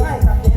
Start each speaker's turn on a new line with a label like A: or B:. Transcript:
A: ได้ครับ